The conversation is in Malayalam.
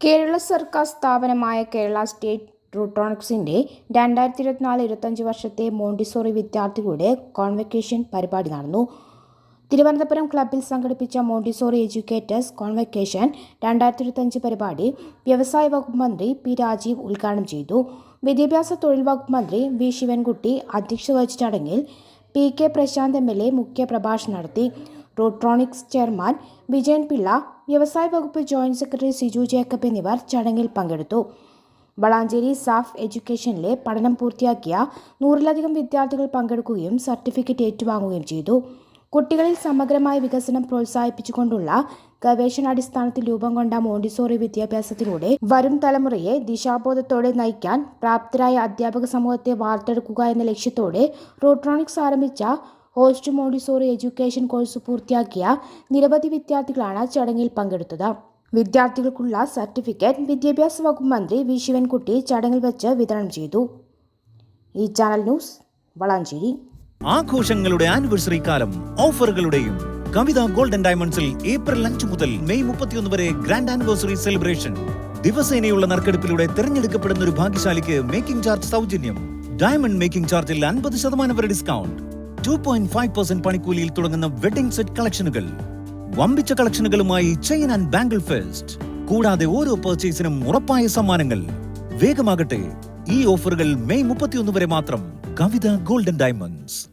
കേരള സർക്കാർ സ്ഥാപനമായ കേരള സ്റ്റേറ്റ് റൂട്രോണിക്സിന്റെ രണ്ടായിരത്തി ഇരുപത്തിനാല് ഇരുപത്തഞ്ച് വർഷത്തെ മോണ്ടിസോറി വിദ്യാർത്ഥികളുടെ കോൺവെക്കേഷൻ പരിപാടി നടന്നു. തിരുവനന്തപുരം ക്ലബിൽ സംഘടിപ്പിച്ച മോണ്ടിസോറി എഡ്യൂക്കേറ്റേഴ്സ് കോൺവെക്കേഷൻ രണ്ടായിരത്തി ഇരുപത്തഞ്ച് പരിപാടി വ്യവസായ വകുപ്പ് മന്ത്രി പി രാജീവ് ഉദ്ഘാടനം ചെയ്തു. വിദ്യാഭ്യാസ തൊഴിൽ വകുപ്പ് മന്ത്രി വി ശിവൻകുട്ടി അധ്യക്ഷത വഹിച്ച ചടങ്ങിൽ P K Prasanth M L A മുഖ്യ പ്രഭാഷണം നടത്തി. റൂട്രോണിക്സ് ചെയർമാൻ വിജയൻ പിള്ള വ്യവസായ വകുപ്പ് ജോയിന്റ് സെക്രട്ടറി സിജു ജേക്കബ് എന്നിവർ ചടങ്ങിൽ പങ്കെടുത്തു. വളാഞ്ചേരി സാഫ് എഡ്യൂക്കേഷനിലെ പഠനം പൂർത്തിയാക്കിയ നൂറിലധികം വിദ്യാർത്ഥികൾ പങ്കെടുക്കുകയും സർട്ടിഫിക്കറ്റ് ഏറ്റുവാങ്ങുകയും ചെയ്തു. കുട്ടികളിൽ സമഗ്രമായ വികസനം പ്രോത്സാഹിപ്പിച്ചുകൊണ്ടുള്ള ഗവേഷണാടിസ്ഥാനത്തിൽ രൂപം കൊണ്ട മോണ്ടിസോറി വിദ്യാഭ്യാസത്തിലൂടെ വരും തലമുറയെ ദിശാബോധത്തോടെ നയിക്കാൻ പ്രാപ്തരായ അധ്യാപക സമൂഹത്തെ വാർത്തെടുക്കുക എന്ന ലക്ഷ്യത്തോടെ റോട്രോണിക്സ് ആരംഭിച്ച ഹോസ്റ്റ് മോഡിസോറി എഡ്യൂക്കേഷൻ കോഴ്സ് പൂർത്തിയാക്കിയ നിരവധി വിദ്യാർത്ഥികളാണ് ചടങ്ങിൽ പങ്കെടുത്തത്. വിദ്യാർത്ഥികൾക്കുള്ള സർട്ടിഫിക്കറ്റ് വിദ്യാഭ്യാസ വകുപ്പ് മന്ത്രി വി. ശിവൻകുട്ടി ചടങ്ങിൽ വെച്ച് വിതരണം ചെയ്തു. ഈ ചാനൽ ന്യൂസ് വളാഞ്ചേരി. ആഘോഷങ്ങളുടെ ആനിവേഴ്സറി കാലം ഓഫറുകളുടെയും കവിത ഗോൾഡൻ ഡയമണ്ട്സിൽ ഏപ്രിൽ അഞ്ച് മുതൽ മെയ് മുപ്പത്തിയൊന്ന് വരെ ഗ്രാൻഡ് ആനിവേഴ്സറി സെലിബ്രേഷൻ. ദിവസേനയുള്ള നറുക്കെടുപ്പിലൂടെ തിരഞ്ഞെടുക്കപ്പെടുന്ന ഒരു ഭാഗ്യശാലിക്ക് മേക്കിംഗ് ചാർജ് സൗജന്യം. ഡയമണ്ട് മേക്കിംഗ് ചാർജിൽ അൻപത് ശതമാനം വരെ discount. Two point five percent പണിക്കൂലിയിൽ തുടങ്ങുന്ന വെഡിംഗ് സെറ്റ് കളക്ഷനുകൾ. വമ്പിച്ച കളക്ഷനുകളുമായി ചെയിൻ ആൻഡ് ബാംഗിൾ ഫെസ്റ്റ്. കൂടാതെ ഓരോ പർച്ചേസിനും ഉറപ്പായ സമ്മാനങ്ങൾ. വേഗമാകട്ടെ ഈ ഓഫറുകൾ മെയ് മുപ്പത്തിയൊന്ന് വരെ മാത്രം കവിത ഗോൾഡൻ ഡയമണ്ട്സ്.